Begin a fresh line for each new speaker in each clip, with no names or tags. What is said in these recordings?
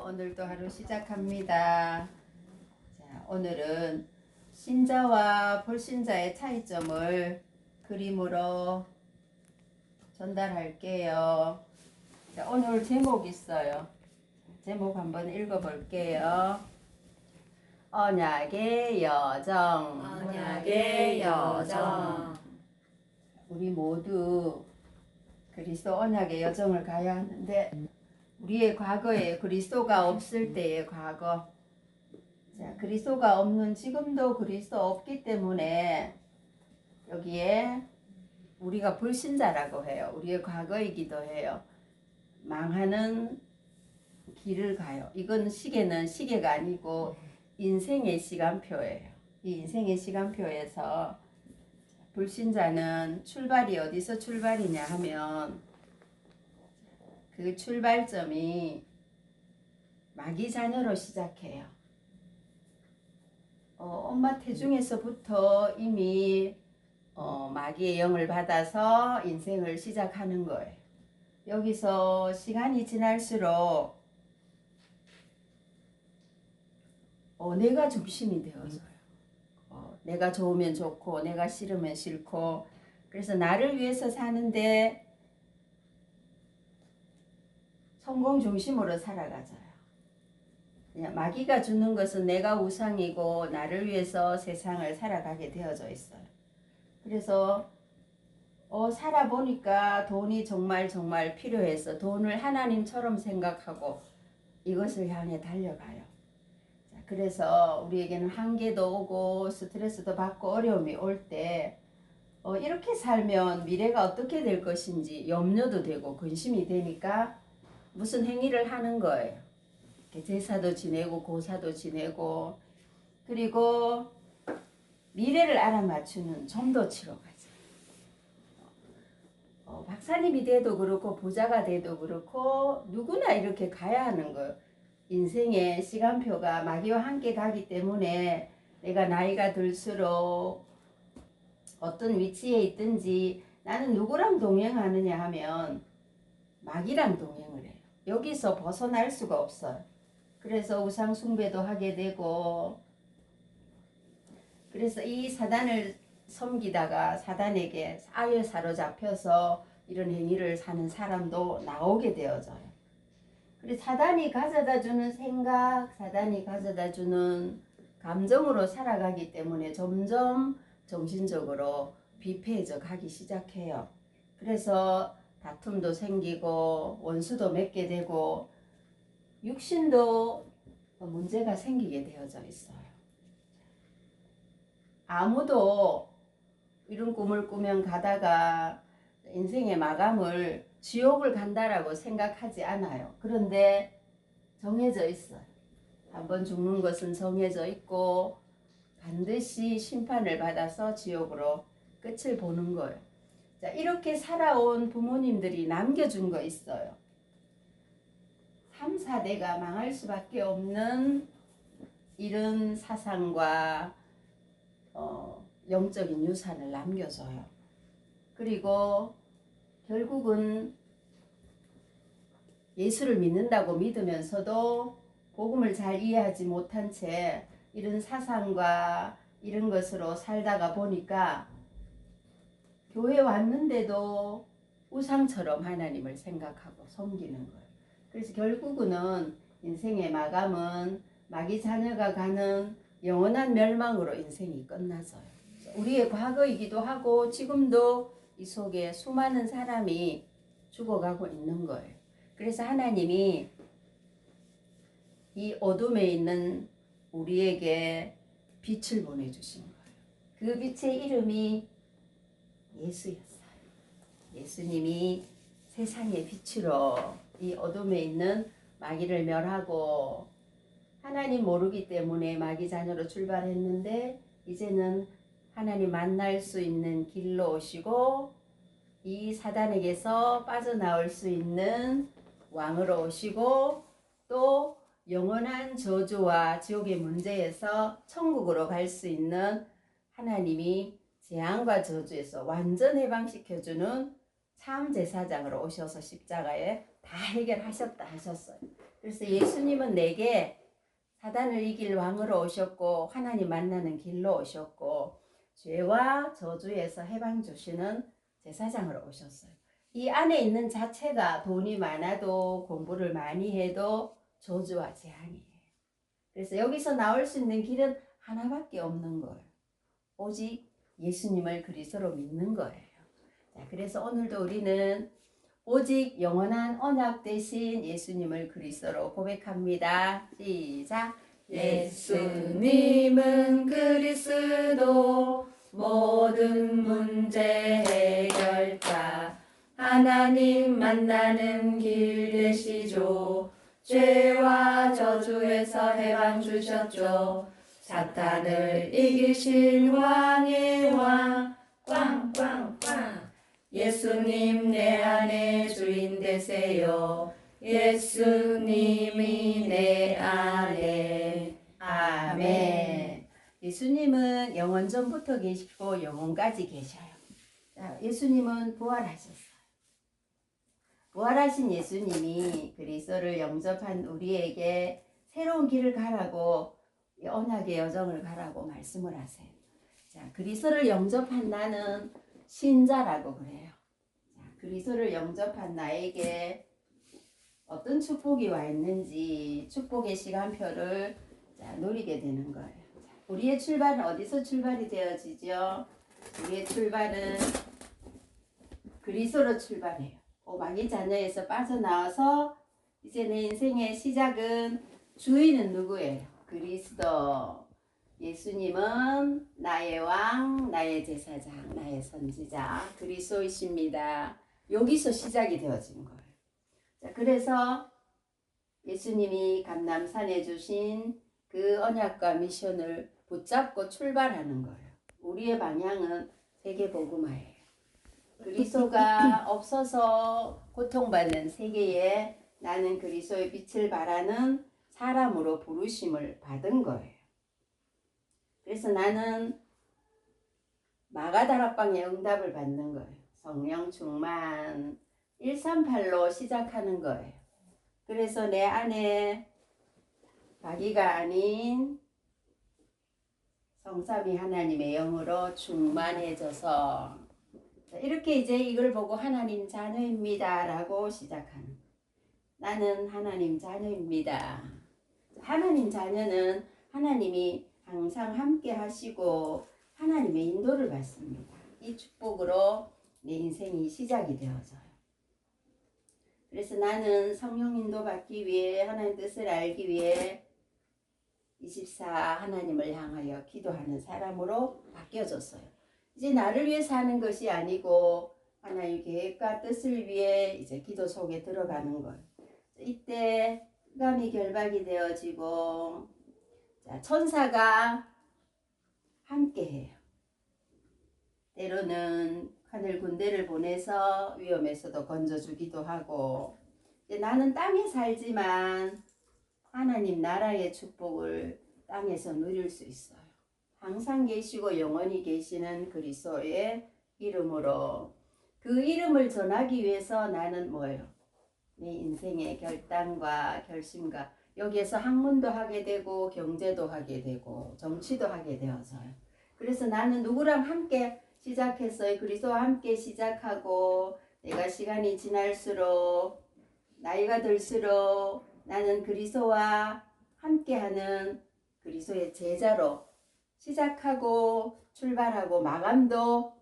오늘도 하루 시작합니다. 자, 오늘은 신자와 불신자의 차이점을 그림으로 전달할게요. 자, 오늘 제목 있어요. 제목 한번 읽어볼게요. 언약의 여정.
언약의 여정.
우리 모두 그리스도 언약의 여정을 가야 하는데 우리의 과거에 그리스도가 없을 때의 과거. 자 그리스도가 없는 지금도 그리스도 없기 때문에 여기에 우리가 불신자라고 해요. 우리의 과거이기도 해요. 망하는 길을 가요. 이건 시계는 시계가 아니고 인생의 시간표예요. 이 인생의 시간표에서 불신자는 출발이 어디서 출발이냐 하면 그 출발점이 마귀 자녀로 시작해요. 어, 엄마 태중에서부터 이미 어, 마귀의 영을 받아서 인생을 시작하는 거예요. 여기서 시간이 지날수록 어, 내가 중심이 되어져요. 어, 내가 좋으면 좋고 내가 싫으면 싫고 그래서 나를 위해서 사는데 성공 중심으로. 그냥 마귀가 주는 것은 내가 우상이고 나를 위해서 세상을 살아가게 되어져 있어요. 그래서 어, 살아보니까 돈이 정말 정말 필요해서 돈을 하나님처럼 생각하고 이것을 향해 달려가요. 자, 그래서 우리에게는 한계도 오고 스트레스도 받고 어려움이 올때 어, 이렇게 살면 미래가 어떻게 될 것인지 염려도 되고 근심이 되니까 무슨 행위를 하는 거예요. 제사도 지내고 고사도 지내고 그리고 미래를 알아맞추는 점도 치러 가죠. 어, 박사님이 돼도 그렇고 부자가 돼도 그렇고 누구나 이렇게 가야 하는 거예요. 인생의 시간표가 마귀와 함께 가기 때문에 내가 나이가 들수록 어떤 위치에 있든지 나는 누구랑 동행하느냐 하면 마귀랑 동행을 해요. 여기서 벗어날 수가 없어요. 그래서 우상 숭배도 하게 되고 그래서 이 사단을 섬기다가 사단에게 아예 사로잡혀서 이런 행위를 사는 사람도 나오게 되어져요. 그리고 사단이 가져다 주는 생각, 사단이 가져다 주는 감정으로 살아가기 때문에 점점 정신적으로 비폐해져 가기 시작해요. 그래서 다툼도 생기고 원수도 맺게 되고 육신도 문제가 생기게 되어져 있어요. 아무도 이런 꿈을 꾸면 가다가 인생의 마감을 지옥을 간다라고 생각하지 않아요. 그런데 정해져 있어요. 한번 죽는 것은 정해져 있고 반드시 심판을 받아서 지옥으로 끝을 보는 거예요. 자, 이렇게 살아온 부모님들이 남겨준 거 있어요. 3, 4대가 망할 수밖에 없는 이런 사상과 어, 영적인 유산을 남겨줘요. 그리고 결국은 예수를 믿는다고 믿으면서도 복음을 잘 이해하지 못한 채 이런 사상과 이런 것으로 살다가 보니까 교회 왔는데도 우상처럼 하나님을 생각하고 섬기는 거예요. 그래서 결국은 인생의 마감은 마귀 자녀가 가는 영원한 멸망으로 인생이 끝나서요. 우리의 과거이기도 하고 지금도 이 속에 수많은 사람이 죽어가고 있는 거예요. 그래서 하나님이 이 어둠에 있는 우리에게 빛을 보내주신 거예요. 그 빛의 이름이 예수였어요. 예수님이 세상의 빛으로 이 어둠에 있는 마귀를 멸하고 하나님 모르기 때문에 마귀 자녀로 출발했는데 이제는 하나님 만날 수 있는 길로 오시고 이 사단에게서 빠져나올 수 있는 왕으로 오시고 또 영원한 저주와 지옥의 문제에서 천국으로 갈 수 있는 하나님이 재앙과 저주에서 완전 해방시켜주는 참 제사장으로 오셔서 십자가에 다 해결하셨다 하셨어요. 그래서 예수님은 내게 사단을 이길 왕으로 오셨고 하나님 만나는 길로 오셨고 죄와 저주에서 해방 주시는 제사장으로 오셨어요. 이 안에 있는 자체가 돈이 많아도 공부를 많이 해도 저주와 재앙이에요. 그래서 여기서 나올 수 있는 길은 하나밖에 없는 거예요. 오직 예수님을 그리스도로 믿는 거예요. 자, 그래서 오늘도 우리는 오직 영원한 언약 대신 예수님을 그리스도로 고백합니다. 시작.
예수님은 그리스도 모든 문제 해결자 하나님 만나는 길 되시죠 죄와 저주에서 해방 주셨죠 사탄을 이기실 왕의 왕 꽝꽝꽝 예수님 내 안에 주인 되세요 예수님이 내 안에
아멘. 예수님은 영원 전부터 계시고 영원까지 계셔요. 자, 예수님은 부활하셨어요. 부활하신 예수님이 그리스도를 영접한 우리에게 새로운 길을 가라고 이 언약의 여정을 가라고 말씀을 하세요. 자, 그리스도를 영접한 나는 신자라고 그래요. 자, 그리스도를 영접한 나에게 어떤 축복이 와 있는지 축복의 시간표를 자, 노리게 되는 거예요. 자, 우리의 출발은 어디서 출발이 되어지죠? 우리의 출발은 그리스도로 출발해요. 오마기 자녀에서 빠져나와서 이제 내 인생의 시작은 주인은 누구예요? 그리스도. 예수님은 나의 왕, 나의 제사장, 나의 선지자, 그리스도이십니다. 여기서 시작이 되어진 거예요. 자, 그래서 예수님이 감남산에 주신 그 언약과 미션을 붙잡고 출발하는 거예요. 우리의 방향은 세계 복음화예요. 그리스도가 없어서 고통받는 세계에 나는 그리스도의 빛을 바라는 사람으로 부르심을 받은 거예요. 그래서 나는 마가다락방의 응답을 받는 거예요. 성령 충만 138로 시작하는 거예요. 그래서 내 안에 자기가 아닌 성삼위 하나님의 영으로 충만해져서 자, 이렇게 이제 이걸 보고 하나님 자녀입니다 라고 시작하는 나는 하나님 자녀입니다. 하나님 자녀는 하나님이 항상 함께 하시고 하나님의 인도를 받습니다. 이 축복으로 내 인생이 시작이 되어져요. 그래서 나는 성령 인도 받기 위해 하나님 뜻을 알기 위해 24 하나님을 향하여 기도하는 사람으로 바뀌어졌어요. 이제 나를 위해 사는 것이 아니고 하나님 계획과 뜻을 위해 이제 기도 속에 들어가는 것. 이때 흑암이 결박이 되어지고 자, 천사가 함께해요. 때로는 하늘 군대를 보내서 위험에서도 건져주기도 하고 나는 땅에 살지만 하나님 나라의 축복을 땅에서 누릴 수 있어요. 항상 계시고 영원히 계시는 그리스도의 이름으로 그 이름을 전하기 위해서 나는 뭐예요? 내 인생의 결단과 결심과 여기에서 학문도 하게 되고 경제도 하게 되고 정치도 하게 되어서요. 그래서 나는 누구랑 함께 시작했어요. 그리스도와 함께 시작하고 내가 시간이 지날수록 나이가 들수록 나는 그리스도와 함께하는 그리스도의 제자로 시작하고 출발하고 마감도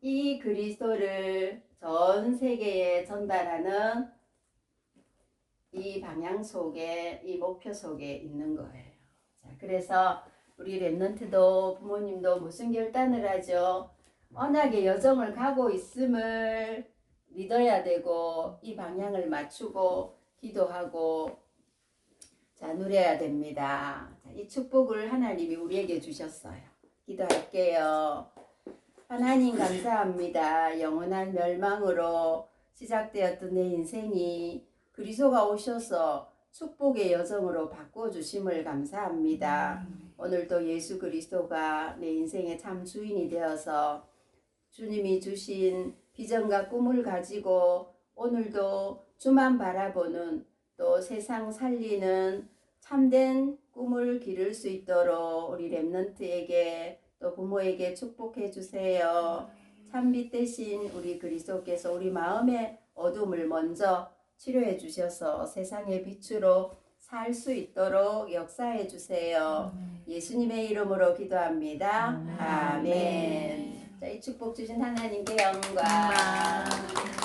이 그리스도를 전 세계에 전달하는 이 방향 속에 이 목표 속에 있는 거예요. 자, 그래서 우리 랩런트도 부모님도 무슨 결단을 하죠? 언약의 여정을 가고 있음을 믿어야 되고 이 방향을 맞추고 기도하고 자 누려야 됩니다. 자, 이 축복을 하나님이 우리에게 주셨어요. 기도할게요. 하나님 감사합니다. 영원한 멸망으로 시작되었던 내 인생이 그리스도가 오셔서 축복의 여정으로 바꿔 주심을 감사합니다. 오늘도 예수 그리스도가 내 인생의 참 주인이 되어서 주님이 주신 비전과 꿈을 가지고 오늘도 주만 바라보는 또 세상 살리는 참된 꿈을 기를 수 있도록 우리 랩런트에게 또 부모에게 축복해 주세요. 참빛 대신 우리 그리스도께서 우리 마음의 어둠을 먼저 치료해 주셔서 세상의 빛으로 살 수 있도록 역사해 주세요. 예수님의 이름으로 기도합니다. 아멘. 자, 이 축복 주신 하나님께 영광.
영광.